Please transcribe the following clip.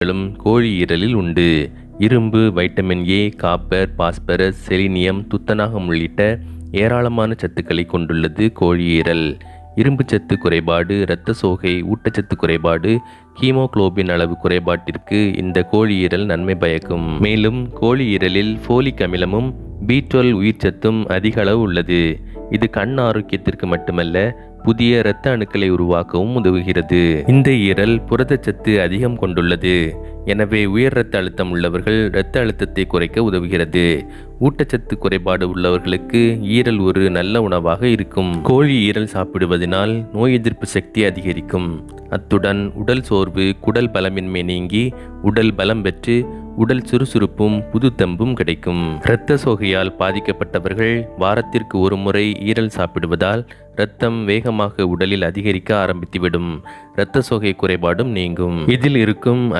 களும் கோழி ஈரலில் உண்டு. இரும்பு vitamin A copper phosphorus selenium துத்தநாகம் உள்ளிட்ட ஏராளமான சத்துக்களை கொண்டுள்ளது கோழி ஈரல். இரும்பு சத்து குறைபாடு இரத்த சோகை ஊட்டச்சத்து குறைபாடு ஹீமோகுளோபின் அளவு குறைபாட்டிற்கு இந்த கோழி ஈரல் நன்மை பயக்கும். மேலும் கோழி ஈரலில் ஃபோலிக் அமிலமும் பி டுவெல் உயிர்ச்சத்தும் அதிக அளவு உள்ளது. இது கண் ஆரோக்கியத்திற்கு மட்டுமல்ல புதிய இரத்த அணுக்களை உருவாக்கவும் உதவுகிறது. இந்த ஈரல் புரதச்சத்து அதிகம் கொண்டுள்ளது. எனவே உயர் இரத்த அழுத்தம் உள்ளவர்கள் இரத்த அழுத்தத்தை குறைக்க உதவுகிறது. ஊட்டச்சத்து குறைபாடு உள்ளவர்களுக்கு ஈரல் ஒரு நல்ல உணவாக இருக்கும். கோழி ஈரல் சாப்பிடுவதனால் நோய் எதிர்ப்பு சக்தி அதிகரிக்கும். அத்துடன் உடல் சோர்வு குடல் பலமின்மை நீங்கி உடல் பலம் பெற்று உடல் சுறுசுறுப்பும் புதுத்தம்பும் கிடைக்கும். இரத்த சோகையால் பாதிக்கப்பட்டவர்கள் வாரத்திற்கு ஒரு முறை ஈரல் சாப்பிடுவதால் இரத்தம் வேகமாக உடலில் அதிகரிக்க ஆரம்பித்துவிடும். இரத்த சோகை குறைபாடும் நீங்கும். இதில் இருக்கும்